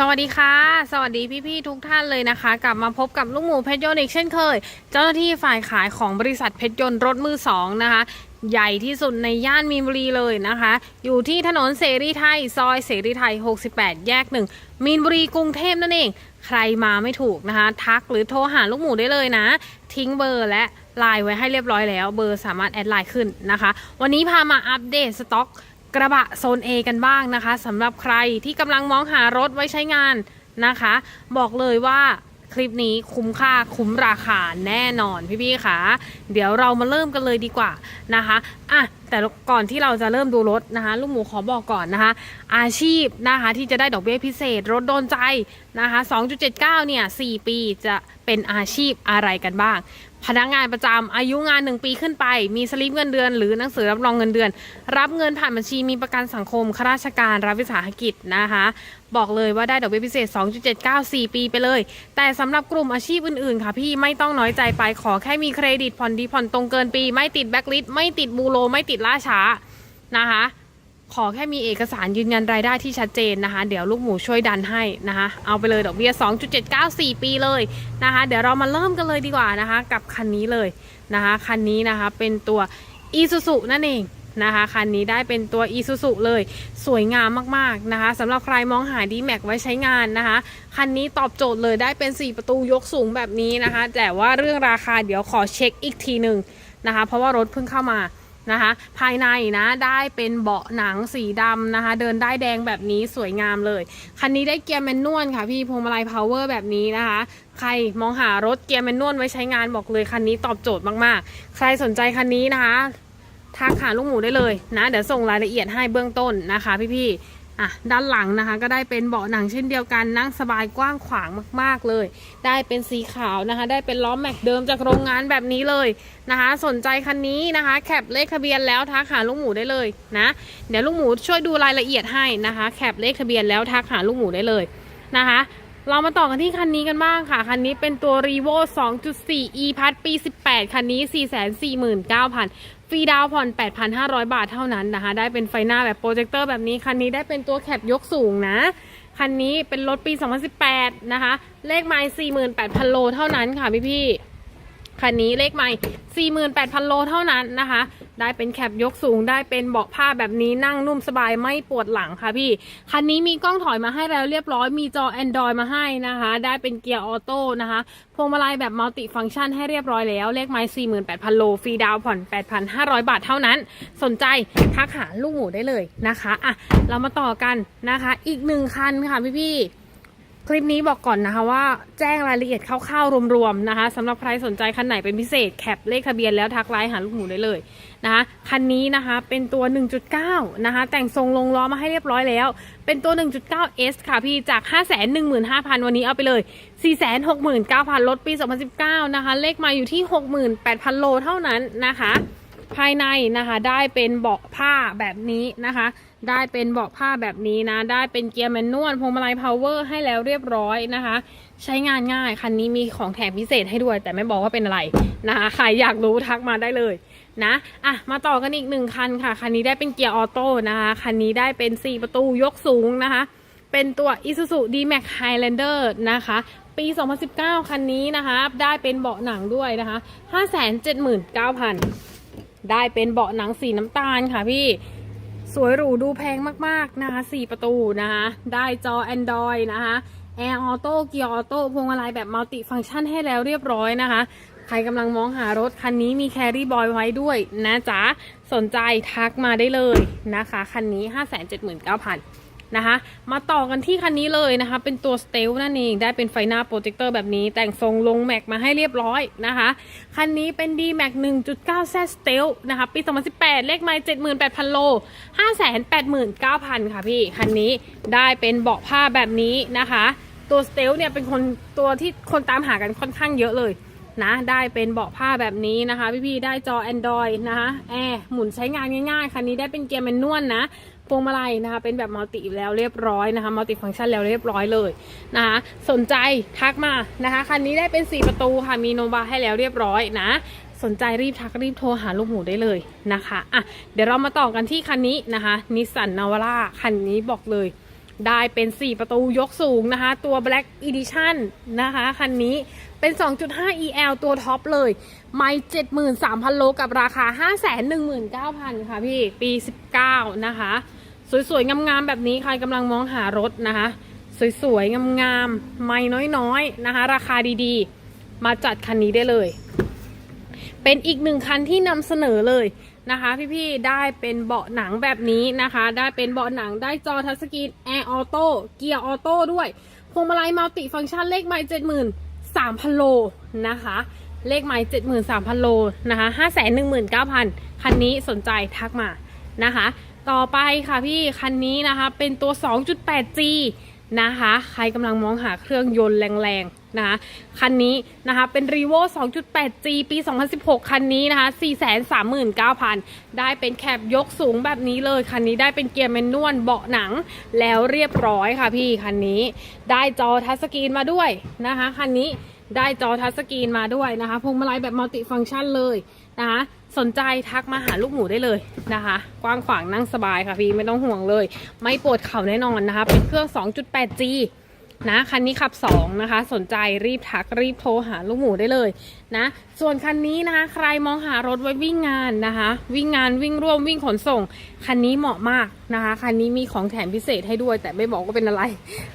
สวัสดีค่ะ สวัสดีพี่ๆทุกท่านเลยนะคะ กลับมาพบกับลูกหมูเพชรยนต์อีกเช่นเคย เจ้าหน้าที่ฝ่ายขายของบริษัทเพชรยนต์รถมือสองนะคะ ใหญ่ที่สุดในย่านมีนบุรีเลยนะคะ อยู่ที่ถนนเสรีไทย ซอยเสรีไทย 68 แยกหนึ่งมีนบุรีกรุงเทพนั่นเอง ใครมาไม่ถูกนะคะ ทักหรือโทรหาลูกหมูได้เลยนะ ทิ้งเบอร์และไลน์ไว้ให้เรียบร้อยแล้ว เบอร์สามารถแอดไลน์ขึ้นนะคะ วันนี้พามาอัปเดตสต็อก กระบะโซน A กันบ้างนะคะสำหรับใครที่กำลังมองหารถไว้ใช้งานนะคะ บอกเลยว่าคลิปนี้คุ้มค่าคุ้มราคาแน่นอนพี่ๆค่ะเดี๋ยวเรามาเริ่มกันเลยดีกว่านะคะอะแต่ก่อนที่เราจะเริ่มดูรถนะคะ ลูกหมูขอบอกก่อนนะคะ อาชีพนะคะที่จะได้ดอกเบี้ยพิเศษ รถโดนใจนะคะ 2.79 เนี่ย 4 ปีจะเป็นอาชีพอะไรกันบ้าง พนักงานประจำอายุงาน 1 ปีขึ้นไป มีสลิปเงินเดือน หรือหนังสือรับรองเงินเดือน รับเงินผ่านบัญชีมีประกันสังคมข้าราชการรัฐวิสาหกิจนะคะ บอกเลยว่าได้ดอกเบี้ยพิเศษ 2.79 4 ปีไปเลย แต่สำหรับกลุ่มอาชีพอื่นๆ ค่ะพี่ไม่ต้องน้อยใจไปขอแค่มีเครดิตผ่อนดีผ่อนตรงเกินปี ไม่ติดแบ็คลิสต์ไม่ติดบูโรไม่ติดล่าช้านะคะ ขอแค่มีเอกสารยืนยันรายได้ที่ชัดเจนนะคะ เดี๋ยวลูกหมูช่วยดันให้นะคะ เอาไปเลยดอกเบี้ย 2.794 ปีเลยนะคะ เดี๋ยวเรามาเริ่มกันเลยดีกว่านะคะ กับคันนี้เลยนะคะ คันนี้นะคะเป็นตัว i s u z u นั่นเองนะคะคันนี้ได้เป็นตัว i s u z u เลย สวยงามมากๆนะคะสำหรับใครมองหา d m a x ไว้ใช้งานนะคะ คันนี้ตอบโจทย์เลยได้เป็น 4 ประตูยกสูงแบบนี้นะคะ แต่ว่าเรื่องราคาเดี๋ยวขอเช็คอีกทีหนึ่งนะคะ เพราะว่ารถเพิ่งเข้ามา นะคะ ภายในนะได้เป็นเบาะหนังสีดำนะคะ เดินได้แดงแบบนี้สวยงามเลย คันนี้ได้เกียร์แมนนวลค่ะพี่พวงมาลัยพาวเวอร์แบบนี้นะคะ ใครมองหารถเกียร์แมนนวลไว้ใช้งานบอกเลยคันนี้ตอบโจทย์มากๆ ใครสนใจคันนี้นะคะทักหาลูกหมูได้เลยนะ เดี๋ยวส่งรายละเอียดให้เบื้องต้นนะคะพี่ๆ อะด้านหลังนะคะ ก็ได้เป็นเบาะหนังเช่นเดียวกันนั่งสบายกว้างขวางมาก ๆเลย ได้เป็นสีขาวนะคะ ได้เป็นล้อแม็กเดิมจากโรงงานแบบนี้เลยนะคะ สนใจคันนี้นะคะ แคปเลขทะเบียนแล้วทักหาลูกหมูได้เลยนะเดี๋ยวลูกหมูช่วยดูรายละเอียดให้นะคะ แคปเลขทะเบียนแล้วทักหาลูกหมูได้เลยนะคะเรามาต่อกันที่คันนี้กันบ้างค่ะ คันนี้เป็นตัว r e v o 2.4 e พัดปี 18 คันนี้ 449,000 ฟรีดาวผ่อน 8,500 บาทเท่านั้นนะคะ ได้เป็นไฟหน้าแบบโปรเจคเตอร์แบบนี้ คันนี้ได้เป็นตัวแคปยกสูงนะ คันนี้เป็นรถปี 2018 นะคะ เลขไมล์48,000 โลเท่านั้นค่ะพี่พี่ คันนี้เลขใหม่ 48,000 โลเท่านั้นนะคะ ได้เป็นแคปยกสูง ได้เป็นเบาะผ้าแบบนี้นั่งนุ่มสบายไม่ปวดหลังค่ะพี่ คันนี้มีกล้องถอยมาให้แล้วเรียบร้อย มีจอ Android มาให้นะคะ ได้เป็นเกียร์ออโต้นะคะ พวงมาลัยแบบมัลติฟังก์ชันให้เรียบร้อยแล้ว เลขไม้ 48,000 โล ฟรีดาวผ่อน 8,500 บาทเท่านั้น สนใจทักหาลูกหมูได้เลยนะคะ อะ เรามาต่อกันนะคะ อีกหนึ่งคันค่ะพี่ๆ คลิปนี้บอกก่อนนะคะว่าแจ้งรายละเอียดคร่าวๆรวมๆนะคะสำหรับใครสนใจคันไหนเป็นพิเศษแคปเลขทะเบียนแล้วทักไลน์หาลูกหมูได้เลยนะคะคันนี้นะคะเป็นตัว 1.9 นะคะแต่งทรงลงล้อมาให้เรียบร้อยแล้ว เป็นตัว 1.9S ค่ะพี่จาก 515,000 วันนี้เอาไปเลย 469,000 ลดปี 2019 นะคะ เลขมาอยู่ที่ 68,000 โลเท่านั้นนะคะ ภายในนะคะได้เป็นเบาะผ้าแบบนี้นะคะ ได้เป็นเบาะผ้าแบบนี้นะ ได้เป็นเกียร์แมนนวลพวงมาลัยพาวเวอร์ให้แล้วเรียบร้อยนะคะ ใช้งานง่ายคันนี้มีของแถมพิเศษให้ด้วย แต่ไม่บอกว่าเป็นอะไรนะคะใครอยากรู้ทักมาได้เลยนะอะมาต่อกันอีกหนึ่งคันค่ะ คันนี้ได้เป็นเกียร์ออโต้นะคะคันนี้ได้เป็น 4 ประตูยกสูงนะคะ เป็นตัว Isuzu D-Max Highlander นะคะปี 2019 คันนี้นะคะ ได้เป็นเบาะหนังด้วยนะคะ 579,000 ได้เป็นเบาะหนังสีน้ำตาลค่ะพี่ สวยหรูดูแพงมากๆนะคะ4ประตูนะคะ ได้จอ Android นะคะแอร์ออโต้เกียร์ออโต้พวงมาลัยแบบมัลติฟังก์ชันให้แล้วเรียบร้อยนะคะ ใครกำลังมองหารถคันนี้มีแครี่บอยไว้ด้วยนะจ๊ะ สนใจทักมาได้เลยนะคะ คันนี้ 579,000 นะคะ มาต่อกันที่คันนี้เลยนะคะ เป็นตัวสเตลนั่นเองได้เป็นไฟหน้าโปรเจคเตอร์แบบนี้ แต่งทรงลงแม็กมาให้เรียบร้อยนะคะ คันนี้เป็น D Max 1.9 Z Stealth นะคะ ปี 2018 เลขไมล์78,000 โล 589,000 ค่ะพี่ คันนี้ได้เป็นเบาะผ้าแบบนี้นะคะ ตัวสเตลเนี่ยเป็นคนตัวที่คนตามหากันค่อนข้างเยอะเลย นะ ได้เป็นเบาะผ้าแบบนี้นะคะ พี่ๆ ได้จอ Android นะคะแอร์หมุนใช้งานง่ายๆ คันนี้ได้เป็นเกียร์แมนนวลนะพวงมาลัยนะคะเป็นแบบมัลติแล้วเรียบร้อยนะคะมัลติฟังก์ชันแล้วเรียบร้อยเลยนะคะสนใจทักมานะคะคันนี้ได้เป็น 4 ประตูค่ะมีโนบาให้แล้วเรียบร้อยนะ สนใจรีบทักรีบโทรหาลูกหมูได้เลยนะคะอะเดี๋ยวเรามาต่อกันที่คันนี้นะคะนิสสันนาวาร่าคันนี้บอกเลย ได้เป็น 4 ประตูยกสูงนะคะ ตัว Black Edition นะคะ คันนี้เป็น 2.5 EL ตัวท็อปเลย ไม่73,000 โลกับราคา 519,000 ค่ะพี่ ปี 19 นะคะ สวยๆ งามๆ แบบนี้ใครกำลังมองหารถนะคะ สวยๆ งามๆ ไม่น้อยๆ นะคะ ราคาดีๆ มาจัดคันนี้ได้เลย เป็นอีกหนึ่งคันที่นำเสนอเลย นะคะ พี่ๆได้เป็นเบาะหนังแบบนี้นะคะ ได้เป็นเบาะหนังได้จอทัชสกรีนแอร์ออโต้เกียร์ออโต้ด้วยพวงมาลัยมัลติฟังก์ชันเลขไมล์เจ็ดหมื่นสามพันโลนะคะ เลขไมล์เจ็ดหมื่นสามพันโลนะคะห้าแสนหนึ่งหมื่นเก้าพันคันนี้สนใจทักมานะคะ ต่อไปค่ะพี่คันนี้นะคะเป็นตัว 2.8G นะคะ ใครกำลังมองหาเครื่องยนต์แรง นะคะคันนี้นะคะเป็น r e v o 2.8G ปี 2016 คันนี้นะคะ 439,000 ได้เป็นแคปยกสูงแบบนี้เลย คันนี้ได้เป็นเกียร์แมนนวลเบาะหนังแล้วเรียบร้อยค่ะพี่คันนี้ได้จอทัชสกรีนมาด้วยนะคะคันนี้ได้จอทัชสกรีนมาด้วยนะคะพวงมาลัยแบบมัลติฟังก์ชันเลยนะคะสนใจทักมาหาลูกหมูได้เลยนะคะ กว้างขวางนั่งสบายค่ะพี่ไม่ต้องห่วงเลย ไม่ปวดเข่าแน่นอนนะคะ เป็นเครื่อง 2.8G นะคันนี้ขับ 2 นะคะ สนใจรีบทักรีบโทรหาลูกหมูได้เลยนะ ส่วนคันนี้นะคะ ใครมองหารถไว้วิ่งงานนะคะ วิ่งงานวิ่งร่วมวิ่งขนส่ง คันนี้เหมาะมากนะคะคันนี้มีของแถมพิเศษให้ด้วย แต่ไม่บอกว่าเป็นอะไร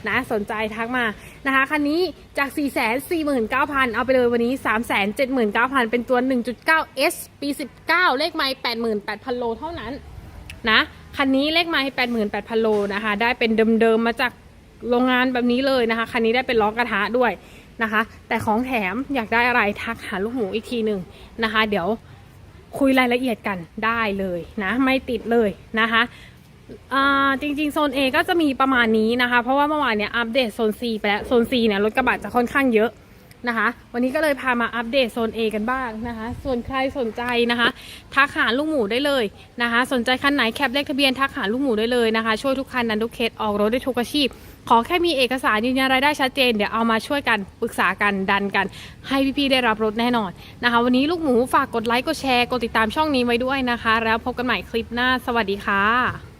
นะสนใจทักมานะคะ คันนี้จาก 4 4 9 0 0 0 เอาไปเลยวันนี้ 3 7 9 0 0 0 เป็นตัว 1.9 S ปี 19 เลขไมล์88,000 โลเท่านั้นนะคันนี้เลขไม้88,000 โลนะคะ ได้เป็นเดิมๆ มาจาก โรงงานแบบนี้เลยนะคะ คันนี้ได้เป็นล้อกระทะด้วยนะคะ แต่ของแถมอยากได้อะไรทักหาลูกหมูอีกทีหนึ่งนะคะ เดี๋ยวคุยรายละเอียดกันได้เลยนะ ไม่ติดเลยนะคะจริงๆ โซน A ก็จะมีประมาณนี้นะคะ เพราะว่าเมื่อวานเนี้ยอัปเดตโซน C ไปแล้ว โซน C เนี่ยรถกระบะจะค่อนข้างเยอะ นะคะ วันนี้ก็เลยพามาอัปเดตโซน A กันบ้างนะคะ ส่วนใครสนใจนะคะทักหาลูกหมูได้เลยนะคะ สนใจคันไหนแคปเลขทะเบียนทักหาลูกหมูได้เลยนะคะ ช่วยทุกคันนั้นทุกเคสออกรถได้ทุกอาชีพ ขอแค่มีเอกสารยืนยันรายได้ชัดเจนเดี๋ยวเอามาช่วยกันปรึกษากันดันกัน ให้พี่ๆได้รับรถแน่นอนนะคะ วันนี้ลูกหมูฝากกดไลค์กดแชร์กดติดตามช่องนี้ไว้ด้วยนะคะ แล้วพบกันใหม่คลิปหน้า สวัสดีค่ะ